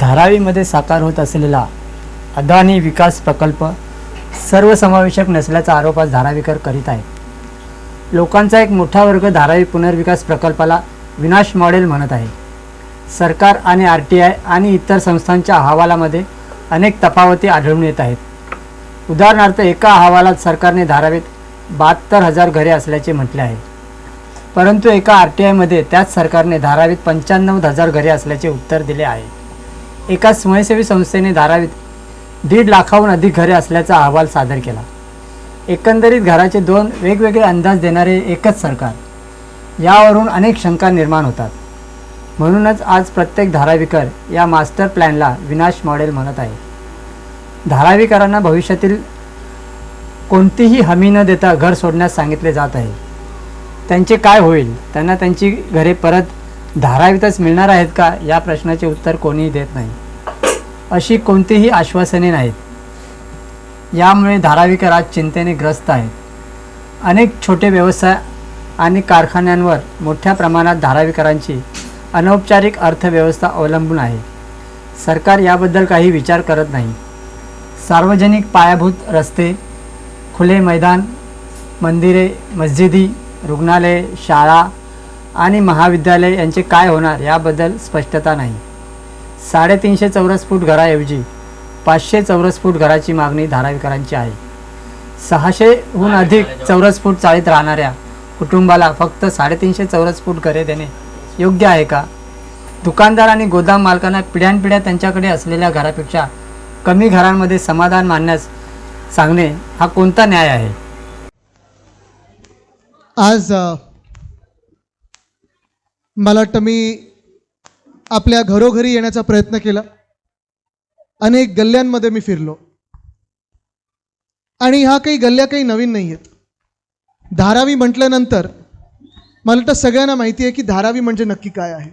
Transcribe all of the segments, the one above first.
धारावीमध्ये साकार होत असलेला अदानी विकास प्रकल्प सर्वसमावेशक नसल्याचा आरोप आज धारावीकर करीत आहे लोकांचा एक मोठा वर्ग धारावी पुनर्विकास प्रकल्पाला विनाश मॉडेल म्हणत आहे. सरकार आणि आर टी आय आणि इतर संस्थांच्या अहवालामध्ये अनेक तफावती आढळून येत आहेत. उदाहरणार्थ एका अहवालात सरकारने धारावीत बहात्तर हजार घरे असल्याचे म्हटले आहे. परंतु एका आर टी आयमध्ये त्याच सरकारने धारावीत पंच्याण्णव हजार घरे असल्याचे उत्तर दिले आहे. एका स्वयंसेवी संस्थेने धारावीत दीड लाखाहून अधिक घरे असल्याचा अहवाल सादर केला. एकंदरीत घराचे दोन वेगवेगळे अंदाज देणारे एकच सरकार. यावरून अनेक शंका निर्माण होतात. म्हणूनच आज प्रत्येक धारावीकर या मास्टर प्लॅनला विनाश मॉडेल म्हणत आहे. धारावीकरांना भविष्यातील कोणतीही हमी न देता घर सोडण्यास सांगितले जात आहे. त्यांचे काय होईल? त्यांना त्यांची घरे परत धारावीतच मिळणार आहेत का? या प्रश्नाचे उत्तर कोणीही देत नाही. अशी कोणतीही आश्वासने नाहीत. यामुळे धारावीकर आज चिंतेने ग्रस्त आहेत. अनेक छोटे व्यवसाय आणि कारखान्यांवर मोठ्या प्रमाणात धारावीकरांची अनौपचारिक अर्थव्यवस्था अवलंबून आहे. सरकार याबद्दल काही विचार करत नाही. सार्वजनिक पायाभूत रस्ते खुले मैदान मंदिरे मस्जिदी रुग्णालये शाळा आणि महाविद्यालय यांचे काय होणार याबद्दल स्पष्टता नाही. साडेतीनशे चौरस फूट घराऐवजी पाचशे चौरस फूट घराची मागणी धारावीकरांची आहे. सहाशेहून अधिक चौरस फूट चाळीत राहणाऱ्या कुटुंबाला फक्त साडेतीनशे चौरस फूट घरे देणे योग्य आहे का? दुकानदार आणि गोदाम मालकांना पिढ्यानपिढ्या त्यांच्याकडे असलेल्या घरापेक्षा कमी घरांमध्ये समाधान मानण्यास सांगणे हा कोणता न्याय आहे? आज मला वाटतं मी आपल्या घरोघरी येण्याचा प्रयत्न केला. अनेक गल्ल्यांमध्ये मी फिरलो. आणि ह्या काही गल्ल्या काही नवीन नाही आहेत धारावी म्हटल्यानंतर मला वाटतं सगळ्यांना माहिती आहे की धारावी म्हणजे नक्की काय आहे.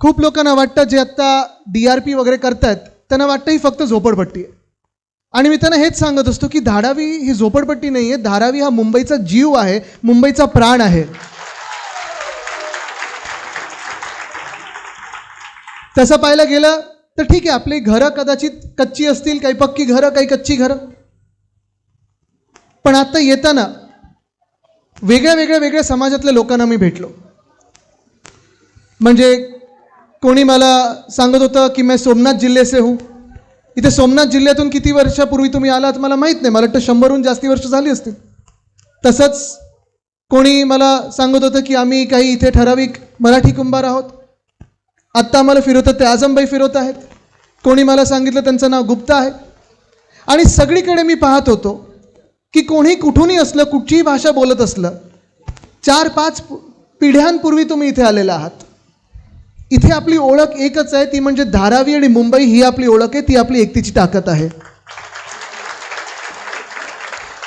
खूप लोकांना वाटतं जे आत्ता डी आर पी वगैरे करतायत त्यांना वाटतं ही फक्त झोपडपट्टी आहे. आणि मी त्यांना हेच सांगत असतो की धारावी ही झोपडपट्टी नाही आहे धारावी हा मुंबईचा जीव आहे मुंबईचा प्राण आहे. तसं पाहायला गेलं तर ठीक आहे आपली घरं कदाचित कच्ची असतील काही पक्की घरं काही कच्ची घरं. पण आता येताना वेगळ्या वेगळ्या वेगळ्या समाजातल्या लोकांना मी भेटलो. म्हणजे कोणी मला सांगत होतं की मैं सोमनाथ जिल्ह्याचे हूँ. इथे सोमनाथ जिल्ह्यातून किती वर्षापूर्वी तुम्ही आलात मला माहीत नाही. मला वाटतं शंभरहून जास्ती वर्ष झाली असतील. तसंच कोणी मला सांगत होतं की आम्ही काही इथे ठराविक मराठी कुंभार आहोत. आत्ता आम्हाला फिरवतात ते आजमबाई फिरवत आहेत. कोणी मला सांगितलं त्यांचं नाव गुप्ता आहे. आणि सगळीकडे मी पाहत होतो की कोणी कुठूनही असलं कुठचीही भाषा बोलत असलं चार पाच पिढ्यांपूर्वी तुम्ही इथे आलेला आहात. इथे आपली ओळख एकच आहे ती म्हणजे धारावी आणि मुंबई ही आपली ओळख आहे ती आपली एकतीची ताकद आहे.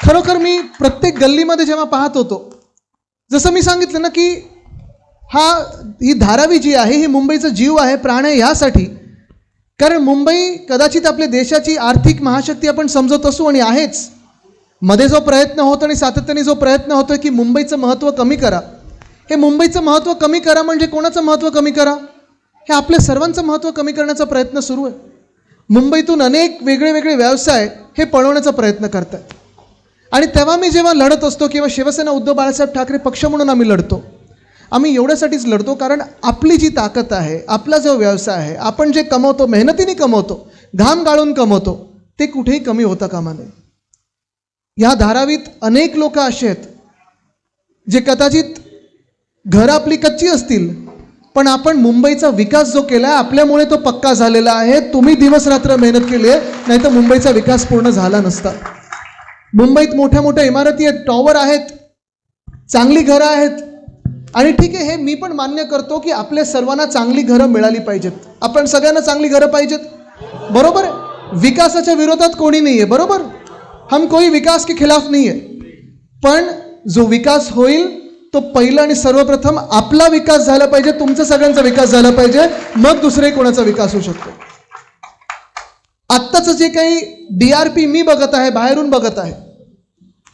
खरोखर मी प्रत्येक गल्लीमध्ये जेव्हा पाहत होतो जसं मी सांगितलं ना की हा ही धारावी जी आहे ही मुंबईचा जीव आहे प्राण आहे ह्यासाठी. कारण मुंबई कदाचित आपल्या देशाची आर्थिक महाशक्ती आपण समजत असू आणि आहेच. मध्ये जो प्रयत्न होतो आणि सातत्याने जो प्रयत्न होतो की मुंबईचं महत्त्व कमी करा. हे मुंबईचं महत्त्व कमी करा म्हणजे कोणाचं महत्त्व कमी करा? हे आपल्या सर्वांचं महत्त्व कमी करण्याचा प्रयत्न सुरू आहे. मुंबईतून अनेक वेगळे वेगळे व्यवसाय हे पळवण्याचा प्रयत्न करतात आणि तेव्हा मी जेव्हा लढत असतो किंवा शिवसेना उद्धव बाळासाहेब ठाकरे पक्ष म्हणून आम्ही लढतो आम्ही एवढ्यासाठीच लढतो कारण आपली जी ताकद आहे आपला जो व्यवसाय आहे आपण जे कमवतो मेहनतीने कमवतो घाम गाळून कमवतो ते कुठेही कमी होता कामा नये. ह्या धारावीत अनेक लोक असे आहेत जे कदाचित घरं आपली कच्ची असतील पण आपण मुंबईचा विकास जो केला आहे आपल्यामुळे तो पक्का झालेला आहे. तुम्ही दिवसरात्र मेहनत केली आहे नाही तर मुंबईचा विकास पूर्ण झाला नसता. मुंबईत मोठ्या मोठ्या इमारती आहेत टॉवर आहेत चांगली घरं आहेत आणि ठीक आहे हे मी पण मान्य करतो की आपल्या सर्वांना चांगली घरं मिळाली पाहिजेत. आपण सगळ्यांना चांगली घरं पाहिजेत. बरोबर आहे? विकासाच्या विरोधात कोणी नाही आहे बरोबर? हम कोई विकास के खिलाफ नाही आहे पण जो विकास होईल तो पहिला आणि सर्वप्रथम आपला विकास झाला पाहिजे तुमचा सगळ्यांचा विकास झाला पाहिजे मग दुसरे कोणाचा विकास होऊ शकतो. आत्ताचं जे काही डी आर पी मी बघत आहे बाहेरून बघत आहे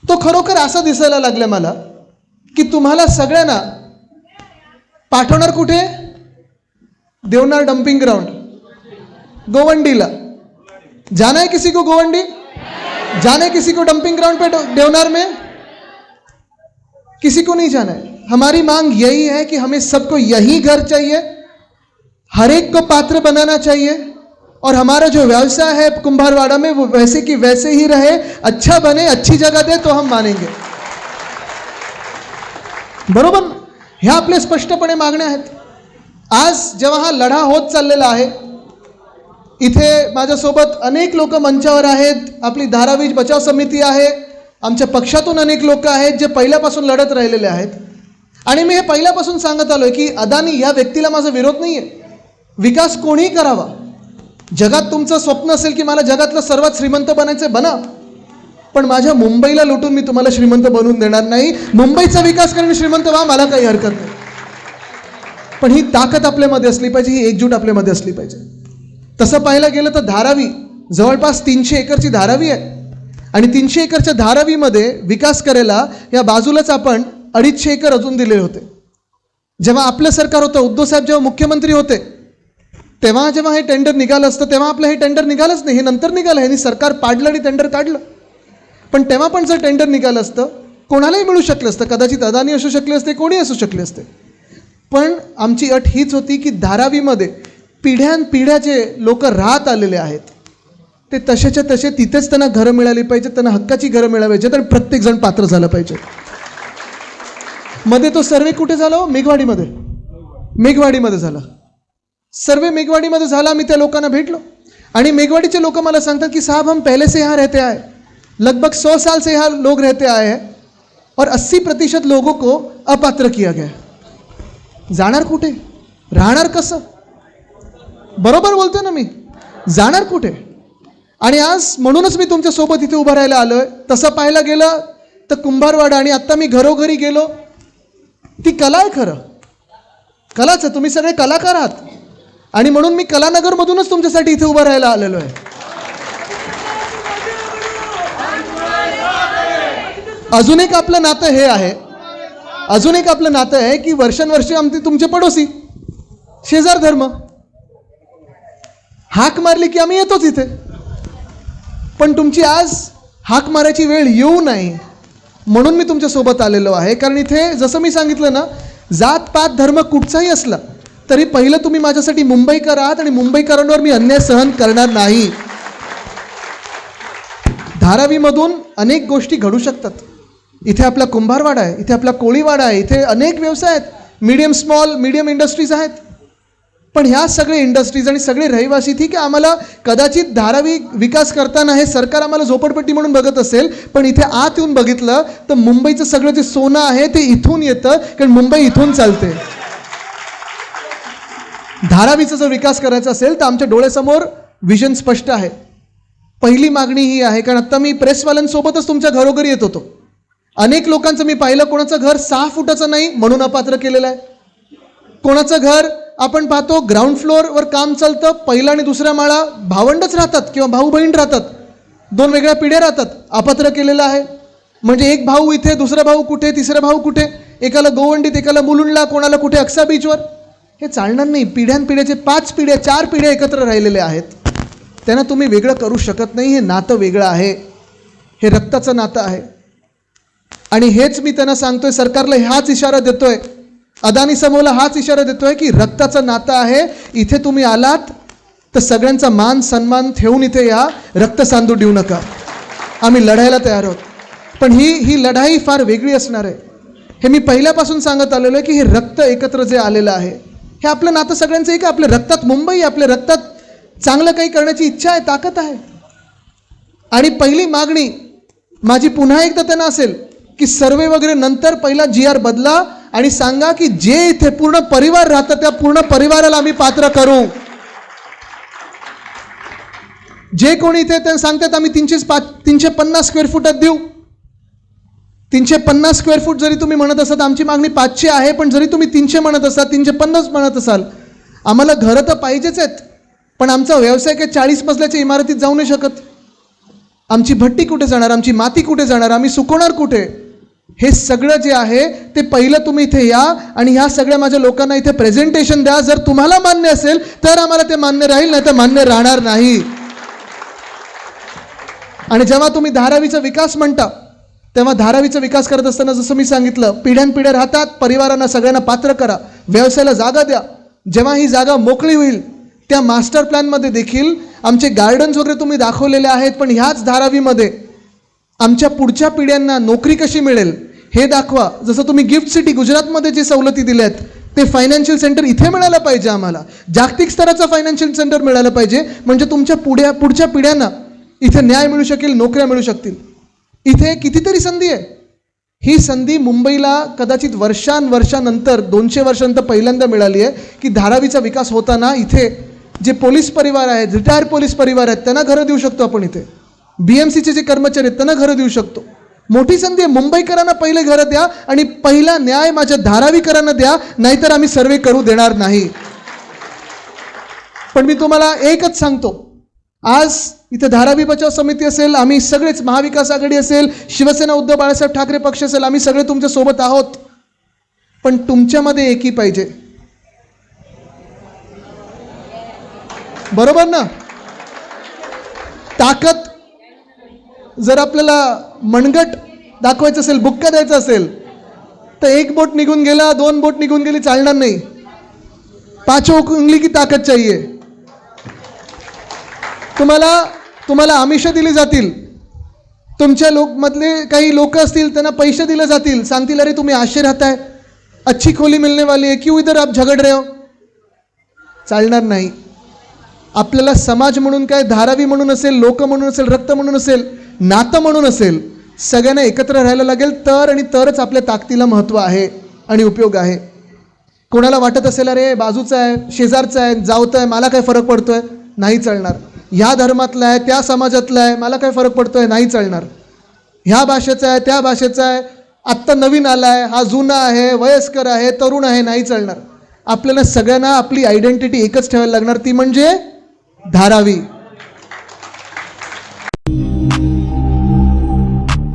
तो खरोखर असा दिसायला लागला मला की तुम्हाला सगळ्यांना पाठवणार कुठे? देवनार डम्पिंग ग्राउंड गोवंडीला. जाना है किसी को गोवंडी? जाना है किसी को डंपिंग ग्राउंड पे देवनार में? किसी को नहीं जाना है. हमारी मांग यही है कि हमें सबको यही घर चाहिए, हर एक को पात्र बनाना चाहिए, और हमारा जो व्यवसाय है कुंभारवाड़ा में, वो वैसे की वैसे ही रहे अच्छा बने, अच्छी जगह दे तो हम मानेंगे। बरोबर? ह्या आपल्या स्पष्टपणे मागण्या आहेत. आज जेव्हा हा लढा होत चाललेला आहे इथे माझ्यासोबत अनेक लोक मंचावर आहेत. आपली धारावीज बचाव समिती आहे. आमच्या पक्षातून अनेक लोक आहेत जे पहिल्यापासून लढत राहिलेले आहेत. आणि मी हे पहिल्यापासून सांगत आलो आहे की अदानी या व्यक्तीला माझा विरोध नाही आहे विकास कोणीही करावा. जगात तुमचं स्वप्न असेल की मला जगातलं सर्वात श्रीमंत बनायचं बना. पण माझ्या मुंबईला लुटून मी तुम्हाला श्रीमंत बनवून देणार नाही. मुंबईचा विकास करून श्रीमंत व्हा मला काही हरकत नाही. पण ही ताकद आपल्यामध्ये असली पाहिजे ही एकजूट आपल्यामध्ये असली पाहिजे. तसं पाहायला गेलं तर धारावी जवळपास तीनशे एकरची धारावी आहे. आणि तीनशे एकरच्या धारावीमध्ये विकास करायला या बाजूलाच आपण अडीचशे एकर अजून दिले होते. जेव्हा आपलं सरकार होतं उद्धव साहेब जेव्हा मुख्यमंत्री होते तेव्हा जेव्हा हे टेंडर निघालं असतं तेव्हा आपलं हे टेंडर निघालंच नाही हे नंतर निघालं ह्यांनी सरकार पाडलं आणि टेंडर काढलं. पण तेव्हा पण जर टेंडर निघालं असतं कोणालाही मिळू शकलं असतं. कदाचित अदानी असू शकले असते कोणी असू शकले असते. पण आमची अट हीच होती की धारावीमध्ये पिढ्यानपिढ्या जे लोक राहत आलेले आहेत ते तसेच्या तसे तिथेच त्यांना घरं मिळाली पाहिजेत त्यांना हक्काची घरं मिळाली पाहिजेत आणि प्रत्येकजण पात्र झालं पाहिजे. मध्ये तो सर्वे कुठे झाला हो? मेघवाडीमध्ये. मेघवाडीमध्ये झाला. सर्वे मेघवाडीमध्ये झाला आम्ही त्या लोकांना भेटलो. आणि मेघवाडीचे लोक मला सांगतात की साहब हम पहिले से यहाँ रहते आहे लगभग सौ साल से यहाँ लोग रहते आए हैं और 80 प्रतिशत लोगों को अपात्र किया गया जाणार कुठे? राहणार कसं? बरोबर बोलतो ना मी? जाणार कुठे? आणि आज म्हणूनच मी तुमच्यासोबत इथे उभं राहायला आलोय. तसं पाहायला गेलं तर कुंभारवाडा आणि आत्ता मी घरोघरी गेलो. ती कला आहे खरं. कलाच तुम्ही सगळे कलाकार आहात. आणि म्हणून मी कलानगरमधूनच तुमच्यासाठी इथे उभं राहायला आलेलो आहे. अजून एक आपलं नातं हे आहे. अजून एक आपलं नातं आहे की वर्षानुवर्षे आमचे तुमचे पडोसी. शेजार धर्म. हाक मारली की आम्ही येतोच इथे. पण तुमची आज हाक मारायची वेळ येऊ नाही. म्हणून मी तुमच्यासोबत आलेलो आहे. कारण इथे जसं मी सांगितलं ना जात पात धर्म कुठचाही असला तरी पहिलं तुम्ही माझ्यासाठी मुंबईकर आहात आणि मुंबईकरांवर मी अन्याय सहन करणार नाही. धारावीमधून अनेक गोष्टी घडू शकतात. इथे आपला कुंभारवाडा आहे इथे आपला कोळीवाडा आहे इथे अनेक व्यवसाय आहेत. मीडियम स्मॉल मीडियम इंडस्ट्रीज आहेत. पण ह्या सगळे इंडस्ट्रीज आणि सगळे रहिवासी ठीक आहे आम्हाला कदाचित धारावी विकास करताना हे सरकार आम्हाला झोपडपट्टी म्हणून बघत असेल पण इथे आत येऊन बघितलं तर मुंबईचं सगळं जे सोनं आहे ते इथून येतं कारण मुंबई इथून चालते. धारावीचा जर विकास करायचा असेल तर आमच्या डोळ्यासमोर विजन स्पष्ट आहे. पहिली मागणी ही आहे कारण आत्ता मी प्रेसवाल्यांसोबतच तुमच्या घरोघरी येत होतो. अनेक लोकांचं मी पाहिलं कोणाचं घर सहा फुटाचं नाही म्हणून अपात्र केलेलं आहे. कोणाचं घर आपण पाहतो ग्राउंड फ्लोअरवर काम चालतं पहिला आणि दुसरा माळा भावंडच राहतात किंवा भाऊ बहीण राहतात. दोन वेगळ्या पिढ्या राहतात अपात्र केलेलं आहे. म्हणजे एक भाऊ इथे दुसरा भाऊ कुठे तिसरा भाऊ कुठे एकाला गोवंडीत एकाला मुलुंडला कोणाला कुठे अक्सा बीचवर हे चालणार नाही. पिढ्यानपिढ्याचे पाच पिढ्या चार पिढ्या एकत्र राहिलेल्या आहेत. त्यांना तुम्ही वेगळं करू शकत नाही हे नातं वेगळं आहे. हे रक्ताचं नातं आहे. आणि हेच मी त्यांना सांगतोय सरकारला हाच इशारा देतोय. अदानी समोरला हाच इशारा देतोय की रक्ताचं नातं आहे इथे तुम्ही आलात तर सगळ्यांचा मान सन्मान ठेवून इथे या रक्त सांदू देऊ नका. आम्ही लढायला तयार आहोत. पण ही ही लढाई फार वेगळी असणार आहे. हे मी पहिल्यापासून सांगत आलेलो आहे की हे रक्त एकत्र जे आलेलं आहे हे आपलं नातं सगळ्यांचं एक आहे. आपल्या रक्तात मुंबई आपल्या रक्तात चांगलं काही करण्याची इच्छा आहे ताकद आहे. आणि पहिली मागणी माझी पुन्हा एकदा त्यांना असेल की सर्वे वगैरे नंतर पहिला जी आर बदला आणि सांगा की जे इथे पूर्ण परिवार राहतं त्या पूर्ण परिवाराला आम्ही पात्र करू. जे कोणी इथे ते सांगतात आम्ही तीनशे पाच तीनशे पन्नास स्क्वेअर फुटात देऊ. तीनशे पन्नास स्क्वेअर फूट जरी तुम्ही म्हणत असाल आमची मागणी पाचशे आहे पण जरी तुम्ही तीनशे म्हणत असाल तीनशे पन्नास म्हणत असाल आम्हाला घरं तर पाहिजेच आहेत पण आमचा व्यवसाय काय चाळीस मजल्याच्या इमारतीत जाऊ नाही शकत. आमची भट्टी कुठे जाणार? आमची माती कुठे जाणार? आम्ही सुकवणार कुठे? हे सगळं जे आहे ते पहिलं तुम्ही इथे या आणि ह्या सगळ्या माझ्या लोकांना इथे प्रेझेंटेशन द्या. जर तुम्हाला मान्य असेल तर आम्हाला ते मान्य राहील नाही तर मान्य राहणार नाही. आणि जेव्हा तुम्ही धारावीचा विकास म्हणता तेव्हा धारावीचा विकास करत असताना जसं मी सांगितलं पिढ्यानपिढ्या राहतात परिवारांना सगळ्यांना पात्र करा व्यवसायाला जागा द्या. जेव्हा ही जागा मोकळी होईल त्या मास्टर प्लॅनमध्ये देखील आमचे गार्डन्स वगैरे तुम्ही दाखवलेले आहेत पण ह्याच धारावीमध्ये आमच्या पुढच्या पिढ्यांना नोकरी कशी मिळेल हे दाखवा जसं तुम्ही गिफ्ट सिटी गुजरातमध्ये जे सवलती दिल्या आहेत ते फायनान्शियल सेंटर इथे मिळालं पाहिजे आम्हाला. जागतिक स्तराचं फायनान्शियल सेंटर मिळालं पाहिजे म्हणजे तुमच्या पुढ्या पुढच्या पिढ्यांना इथे न्याय मिळू शकेल नोकऱ्या मिळू शकतील. इथे कितीतरी संधी आहे. ही संधी मुंबईला कदाचित वर्षांवर्षानंतर दोनशे वर्षानंतर पहिल्यांदा मिळाली आहे की धारावीचा विकास होताना इथे जे पोलीस परिवार आहेत रिटायर पोलीस परिवार आहेत त्यांना घरं देऊ शकतो आपण इथे. बी एम सीचे जे कर्मचारी आहेत त्यांना घरं देऊ शकतो. मोठी संधी आहे. मुंबईकरांना पहिले घरं द्या आणि पहिला न्याय माझ्या धारावीकरांना द्या नाहीतर आम्ही सर्वे करू देणार नाही. पण मी तुम्हाला एकच सांगतो. आज इथे धारावी बचाव समिती असेल आम्ही सगळेच महाविकास आघाडी असेल शिवसेना उद्धव बाळासाहेब ठाकरे पक्ष असेल आम्ही सगळे तुमच्यासोबत आहोत. पण तुमच्यामध्ये एकी पाहिजे. बरोबर ना? ताकद जर आपल्याला मनगट दाखवायचं असेल बुक्का द्यायचं असेल तर एक बोट निघून गेला दोन बोट निघून गेली चालणार नाही. पाचो उंगली की ताकद चाहिए. तुम्हाला तुम्हाला आमिषं दिली जातील. तुमच्या लोकमधले काही लोक असतील त्यांना पैसे दिले जातील. सांगतील अरे तुम्ही आशे राहताय. अच्छी खोली मिळणे वाली आहे क्यों इधर आप झगड रहे हो? चालणार नाही. आपल्याला समाज म्हणून काय धारावी म्हणून असेल लोक म्हणून असेल रक्त म्हणून असेल नातं म्हणून असेल सगळ्यांना एकत्र राहायला लागेल तर आणि तरच आपल्या ताकदीला महत्त्व आहे आणि उपयोग आहे. कोणाला वाटत असेल अरे बाजूचा आहे शेजारचा आहे जावतं आहे मला काय फरक पडतो आहे नाही चालणार. ह्या धर्मातला आहे त्या समाजातला आहे मला काय फरक पडतो आहे नाही चालणार. ह्या भाषेचा आहे त्या भाषेचा आहे आत्ता नवीन आला आहे हा जुना आहे वयस्कर आहे तरुण आहे नाही चालणार. आपल्याला सगळ्यांना आपली आयडेंटिटी एकच ठेवायला लागणार ती म्हणजे धारावी.